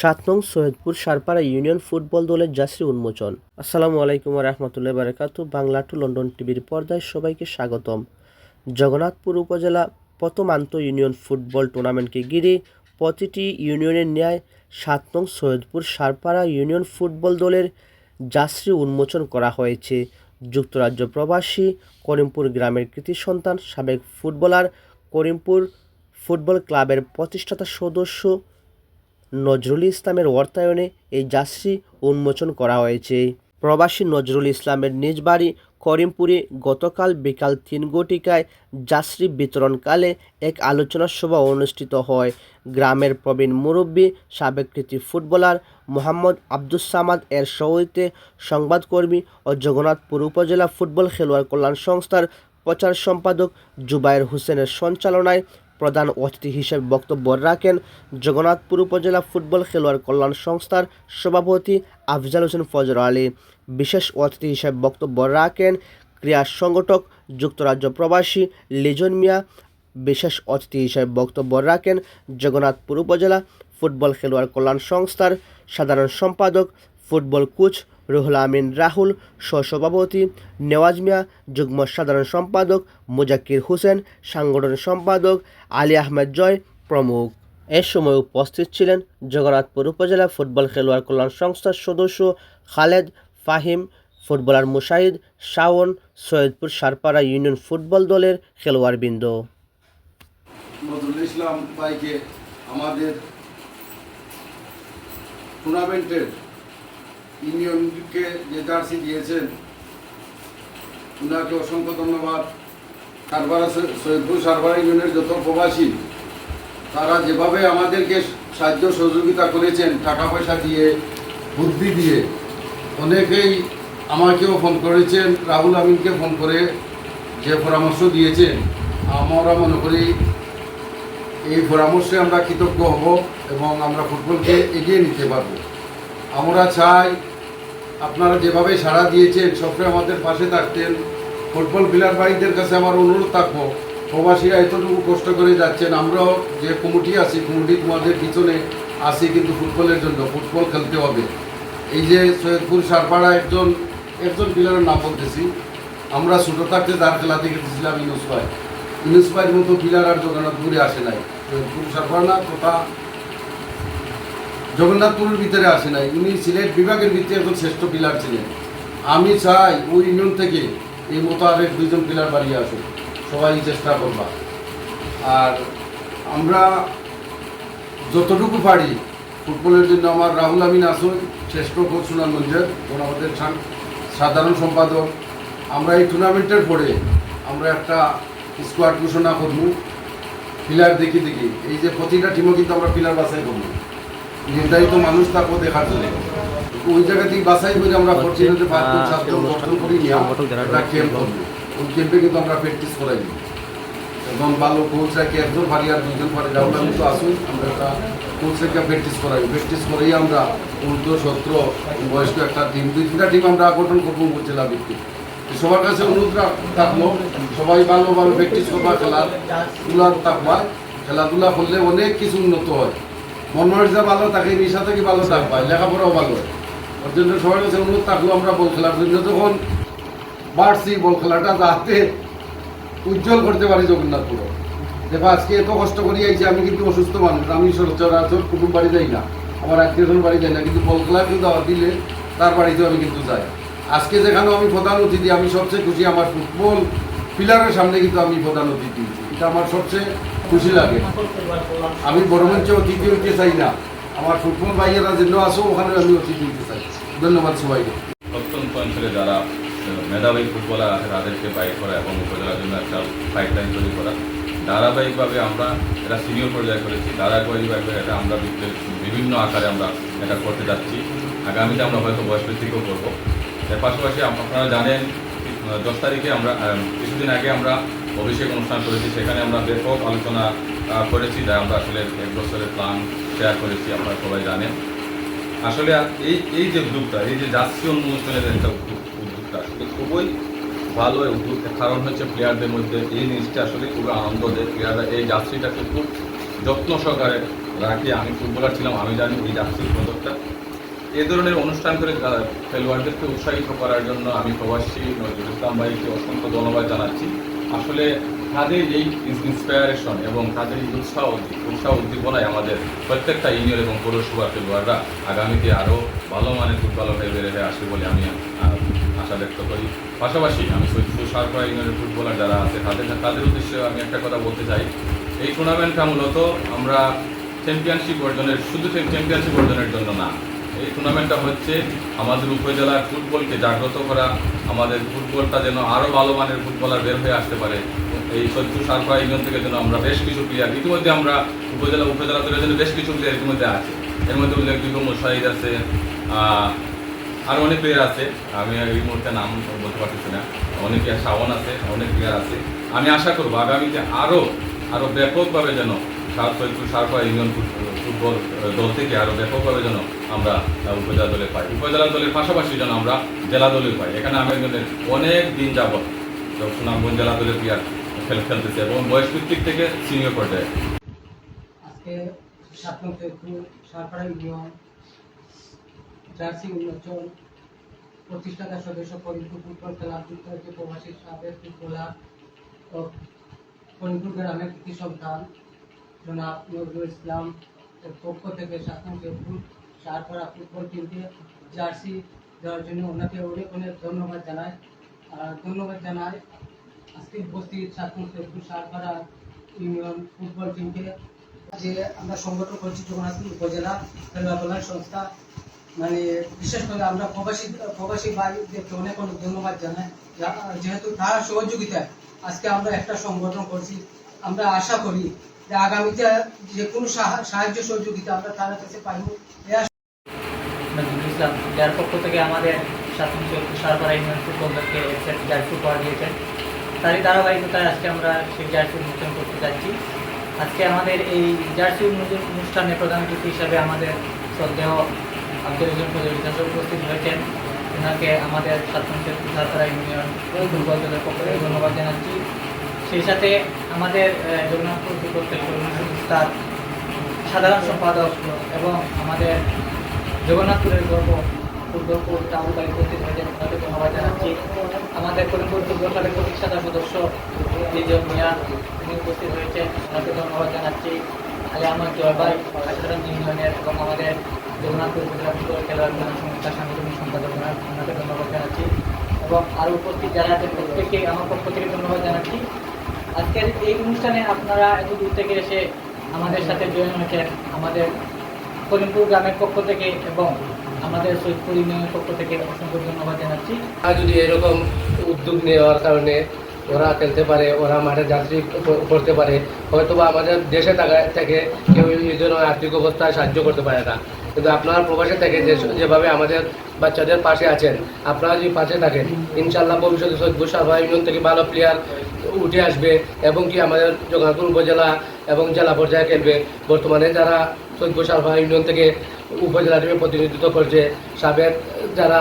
সাত নং Saidpur Sarpara union football দলের জার্সি উন্মোচন। আসসালামু আলাইকুম রহমতুল্লাহ বারাকাতু বাংলা টু লন্ডন টিভির পর্দায় সবাইকে স্বাগতম। জগন্নাথপুর উপজেলা প্রথম আন্ত ইউনিয়ন ফুটবল টুর্নামেন্টকে ঘিরে প্রতিটি ইউনিয়নের ন্যায় সাত নং সৈয়দপুর সারপাড়া ইউনিয়ন ফুটবল দলের জার্সি উন্মোচন করা হয়েছে। যুক্তরাজ্য প্রবাসী করিমপুর গ্রামের কৃতি সন্তান, সাবেক ফুটবলার করিমপুর ফুটবল ক্লাবের প্রতিষ্ঠাতা সদস্য নজরুল ইসলামের অর্থায়নে এই জার্সি উন্মোচন করা হয়েছে। প্রবাসী নজরুল ইসলামের নিজ বাড়ি করিমপুরে গতকাল বিকাল তিন ঘটিকায় জার্সি বিতরণকালে এক আলোচনা সভা অনুষ্ঠিত হয়। গ্রামের প্রবীণ মুরব্বী সাবেক কৃতি ফুটবলার মোহাম্মদ আব্দুস সামাদ এর সহিতে সংবাদকর্মী ও জগন্নাথপুর উপজেলা ফুটবল খেলোয়াড় কল্যাণ সংস্থার প্রচার সম্পাদক জুবায়ের হোসেনের সঞ্চালনায় প্রধান অতিথি হিসেবে বক্তব্য রাখেন জগন্নাথপুর উপজেলা ফুটবল খেলোয়াড় কল্যাণ সংস্থার সভাপতি আফজাল হোসেন ফজর আলী। বিশেষ অতিথি হিসেবে বক্তব্য রাখেন ক্রীড়া সংগঠক, যুক্তরাজ্য প্রবাসী লিজন মিয়া। বিশেষ অতিথি হিসেবে বক্তব্য রাখেন জগন্নাথপুর উপজেলা ফুটবল খেলোয়াড় কল্যাণ সংস্থার সাধারণ সম্পাদক, ফুটবল কোচ রুহুল আমিন, রাহুল সহসভাপতি নেওয়াজ মিয়া, যুগ্ম সাধারণ সম্পাদক, মুজাক্কির হোসেন, সাংগঠনিক সম্পাদক, আলী আহমেদ জয় প্রমুখ। এ সময় উপস্থিত ছিলেন জগন্নাথপুর উপজেলা ফুটবল খেলোয়াড় কল্যাণ সংস্থার সদস্য Khaled Fahim, footballer Mushahid Shaon, Syedpur Sarpara union football দলের খেলোয়াড়বৃন্দ। নজরুল ইসলাম ভাইকে আমাদের টুর্নামেন্টের ইউনিয়নকে যে জার্সি দিয়েছেন, উনাকে অসংখ্য ধন্যবাদ। সারবারা সৈয়দপুর সারবারা ইউনিয়নের যত প্রবাসী, তারা যেভাবে আমাদেরকে সাহায্য সহযোগিতা করেছেন, টাকা পয়সা দিয়ে, বুদ্ধি দিয়ে, অনেকেই আমাকেও ফোন করেছেন, রাহুল আমিনকে ফোন করে যে পরামর্শ দিয়েছেন। আমরা মনে করি এই পরামর্শে আমরা কৃতজ্ঞ হব এবং আমরা ফুটবলকে এগিয়ে নিতে পারব। আমরা চাই আপনারা যেভাবে সাড়া দিয়েছেন, সবসময় আমাদের পাশে থাকতেন। ফুটবল প্লেয়ার কাছে আমার অনুরোধ থাকব, প্রবাসীরা এতটুকু কষ্ট করে যাচ্ছেন। আমরাও যে কমিটি আছি, কমিটি তোমাদের পিছনে আসি কিন্তু ফুটবলের জন্য, ফুটবল খেলতে হবে। এই যে সৈয়দপুর সারপাড়া একজন একজন প্লেয়ারের নাম বলতেছি। আমরা ছোটো থাকতে তার খেলা দেখেছিলাম ইউনুস ভাই। ইউনুস ভাইয়ের মতো প্লেয়ার আর জগন্নাথপুরে আসে নাই। সৈয়দপুর সারপাড়া তথা জগন্নাথপুরের ভিতরে আসে নাই। উনি সিলেট বিভাগের ভিতরে একজন শ্রেষ্ঠ পিলার ছিলেন। আমি চাই ওই ইউনিয়ন থেকে এই মতো আরেক দুইজন প্লেয়ার বাড়িয়ে আসুক। সবাই চেষ্টা করবা। আর আমরা যতটুকু পারি, ফুটবলের জন্য আমার রাহুল আমিন আসুন, শ্রেষ্ঠ কোচ সুনামগঞ্জের আমাদের সাধারণ সম্পাদক। আমরা এই টুর্নামেন্টের পরে আমরা একটা স্কোয়াড ঘোষণা করব। পিলার দেখি দেখি। এই যে প্রতিটা টিমও কিন্তু আমরা পিলার বাছাই করব। নির্ধারিত মানুষ থাকব দেখার জন্য ওই জায়গা থেকে বাছাই করে আমরা ফরচুনেটে পাঁচজন সাতজন গঠন করি নিয়ে একটা ক্যাম্প করব। ওই ক্যাম্পে কিন্তু আমরা প্র্যাকটিস করাই এবং ভালো কোচ রাখি একজন পারি আর দুজন পারি রাহুল আমি তো আসুন আমরা একটা কোচ রেখে প্র্যাকটিস করাই। প্র্যাকটিস করেই আমরা ঊর্ধ্ব সত্র বয়স্ক একটা টিম দুই তিনটা টিম আমরা গঠন করব জেলা ভিত্তিক। সবার কাছে অনুরোধ থাকল সবাই ভালোভাবে প্র্যাকটিস করবা খেলাধুলা থাকবা খেলাধুলা করলে অনেক কিছু উন্নত হয়। মন মর্যাদা ভালো থাকে নিশা থেকে ভালো থাকবা লেখাপড়াও ভালো। ওর জন্য সবার কাছে অনুরোধ থাকল আমরা বল খেলার জন্য। যখন বাড়ছি বল খেলাটা যাতে উজ্জ্বল করতে পারি জগন্নাথপুর। দেখো, আজকে এত কষ্ট করি আইছি আমি কিন্তু অসুস্থ মানুষ, আমি সচরাচর কুটুম বাড়ি যাই না, আমার আত্মীয় বাড়ি যাই না, কিন্তু বল খেলা কিন্তু দিলে তার বাড়িতেও আমি কিন্তু যাই। আজকে যেখানে আমি প্রধান অতিথি, আমি সবচেয়ে খুশি আমার ফুটবল পিলারের সামনে কিন্তু আমি প্রধান অতিথি। এটা আমার সবচেয়ে খুশি লাগে। আমি বড় মঞ্চে অতিথি হইতে চাই না। আমার ফুটবল ভাইয়েরা যেন আসো ওখানে আমি অতিথি হইতে চাই। ধন্যবাদ সবাইকে। অঞ্চলে যারা মেধাবী ফুটবলার আছে, তাদেরকে বাইক করা এবং উপজেলার জন্য একটা পাইপলাইন তৈরি করা। ধারাবাহিকভাবে আমরা এটা সিনিয়র পর্যায়ে করেছি। ধারাবাহিকভাবে এটা আমরা বিভিন্ন- আকারে আমরা এটা করতে যাচ্ছি। আগামীতে আমরা হয়তো বয়স ভিত্তিকও করব। এর পাশাপাশি আপনারা জানেন দশ তারিখে আমরা কিছুদিন আগে আমরা অভিষেক অনুষ্ঠান করেছি, সেখানে আমরা ব্যাপক আলোচনা করেছি, যা আমরা আসলে এক বছরের প্ল্যান শেয়ার করেছি, আপনারা সবাই জানেন। আসলে এই এই যে উদ্যোগটা, এই যে জাতীয় অনুষ্ঠানের একটা উদ্যোগ, উদ্যোগটা আসলে খুবই ভালো উদ্যোগ কারণ হচ্ছে প্লেয়ারদের মধ্যে এই জিনিসটা আসলে খুবই আনন্দ দেয়। প্লেয়াররা এই যাত্রীটাকে খুব যত্ন সহকারে রাখি আমি ফুটবলার ছিলাম, আমি জানি এই জার্সির পদকটা এ ধরনের অনুষ্ঠান করে খেলোয়াড়দেরকে উৎসাহিত করার জন্য আমি প্রবাসী নজরুল ইসলাম ভাইকে অসংখ্য ধন্যবাদ জানাচ্ছি। আসলে তাদের এই ইন্সপায়ারেশন এবং তাদের এই উৎসাহ উৎসাহ উদ্দীপনায় আমাদের প্রত্যেকটা ইউনিয়ন এবং পৌরসভার খেলোয়াড়রা আগামীতে আরও ভালো মানের ফুটবল হয়ে বেড়ে হয়ে আসবে বলে আমি আশা ব্যক্ত করি। পাশাপাশি আমি সৈয়দপুর ইউনিয়নের ফুটবলার যারা আছে, তাদের তাদের উদ্দেশ্যে আমি একটা কথা বলতে চাই। এই টুর্নামেন্টটা মূলত আমরা চ্যাম্পিয়নশিপ অর্জনের, শুধু চ্যাম্পিয়নশিপ অর্জনের জন্য না এই টুর্নামেন্টটা হচ্ছে আমাদের উপজেলার ফুটবলকে জাগ্রত করা, আমাদের ফুটবলটা যেন আরও ভালো মানের ফুটবলার বের হয়ে আসতে পারে। এই সত্তর সারফা ইউনিয়ন থেকে যেন আমরা বেশ কিছু প্লেয়ার ইতিমধ্যে আমরা উপজেলা উপজেলা দলের জন্য বেশ কিছু প্লেয়ার ইতিমধ্যে আছে। এর মধ্যে উল্লেখযোগ্য মুশাহিদ আছে আরও অনেক প্লেয়ার আছে। আমি এই মুহূর্তে নাম বলতে পারতেছি না। অনেকে শাওন আছে, অনেক প্লেয়ার আছে। আমি আশা করব আগামীতে আরও আরও ব্যাপকভাবে যেন Syedpur Sarpa union foot- football দল থেকে আরও ব্যাপকভাবে যেন আমরা উপজেলা দলে পাই। উপজেলা দলের পাশাপাশি যেন আমরা জেলা দলে পাই। এখানে আমি একজনের অনেক দিন যাবৎ সুনামগঞ্জ জেলা দলের প্লেয়ার খেল খেলতেছে এবং বয়স ভিত্তিক থেকে সিনিয়র পর্যায়ে। আজকে সাত সারপাড়া জার্সি উন্মোচন, প্রতিষ্ঠাতা সদস্য ফরিদপুর ফুটবল ক্লাব যুক্তরাজ্য প্রবাসী সাবেক ফুটবলার ও ফরিদপুর গ্রামের কৃতি সন্তান জনাব নজরুল ইসলাম এর পক্ষ থেকে ফেব্রুয়ারি সারপাড়া ফুটবল টিমকে জার্সি দেওয়ার জন্য ওনাকে অনেক অনেক ধন্যবাদ জানাই। আর ধন্যবাদ জানাই আজকে উপস্থিত সাত নং ফেব্রুয়ারি সারপাড়া ইউনিয়ন ফুটবল টিমকে। যে আমরা সংগঠন করছি জগন্নাথপুর উপজেলা খেলাধুলার সংস্থা। মানে বিশেষ করে আমরা প্রবাসী প্রবাসী ভাইদেরকে অনেক অনেক ধন্যবাদ জানাই। যেহেতু তার সহযোগিতায় আজকে আমরা একটা সংগঠন করছি। আমরা আশা করি যে আগামীতে যে কোনো সাহায্য সহযোগিতা আমরা তার কাছে পাইব। যার পক্ষ থেকে আমাদের সাতশো সারপাড়া জার্সি উপহার দিয়েছেন তারই ধারাবাহিকতায় আজকে আমরা সেই জার্সি উন্মোচন করতে যাচ্ছি। আজকে আমাদের এই জার্সি উন্মোচন অনুষ্ঠানে প্রধান অতিথি হিসাবে আমাদের শ্রদ্ধেয় আব্দুল ইসলাম ফজল উপস্থিত হয়েছেন ওনাকে আমাদের সাতশো সারপাড়া ইউনিয়ন দলের পক্ষ থেকে ধন্যবাদ জানাচ্ছি। সেই সাথে আমাদের জগন্নাথপুর খেলুড় সাধারণ সম্পাদক এবং আমাদের জগন্নাথপুরের গর্ব কোচ রাহুল ভাই হয়েছেন তাদের ধন্যবাদ জানাচ্ছি। আমাদের করিমপুর ক্লাবের প্রতিষ্ঠাতা সদস্য বিজয় মিয়া, তিনি উপস্থিত হয়েছেন তাকে ধন্যবাদ জানাচ্ছি। আলী আহমদ জয় ভাই আসারাম ইউনিয়নের এবং আমাদের জগন্নাথপুর ফুটবল খেলার সংস্থার সাংগঠনিক সম্পাদক ওনাকে ধন্যবাদ জানাচ্ছি। এবং আরও উপস্থিত যারা আছেন, প্রত্যেককে আমার পক্ষ থেকে ধন্যবাদ জানাচ্ছি। আজকের এই অনুষ্ঠানে আপনারা এত দূর থেকে এসে আমাদের সাথে জয়েন হয়েছেন, আমাদের করিমপুর গ্রামের পক্ষ থেকে এবং আমাদের সৈয়দপুর ইউনিয়নের পক্ষ থেকে অসংখ্য ধন্যবাদ জানাচ্ছি। আর যদি এরকম উদ্যোগ নেওয়ার কারণে ওরা খেলতে পারে, ওরা মাঠে যাত্রী করতে পারে হয়তো বা আমাদের দেশে থাকা থেকে কেউ এই জন্য আর্থিক অবস্থায় সাহায্য করতে পারে না। কিন্তু আপনারা প্রবাসে থেকে যে যেভাবে আমাদের বাচ্চাদের পাশে আছেন, আপনারা যদি পাশে থাকেন ইনশাল্লাহ ভবিষ্যতে সৈদপুর সারভা ইউনিয়ন থেকে ভালো প্লেয়ার উঠে আসবে এবং কি আমাদের যোগাযোগ উপজেলা এবং জেলা পর্যায়ে খেলবে। বর্তমানে যারা সৈদপুর সারভা ইউনিয়ন থেকে উপজেলা টিমে প্রতিনিধিত্ব করছে, সাবেক যারা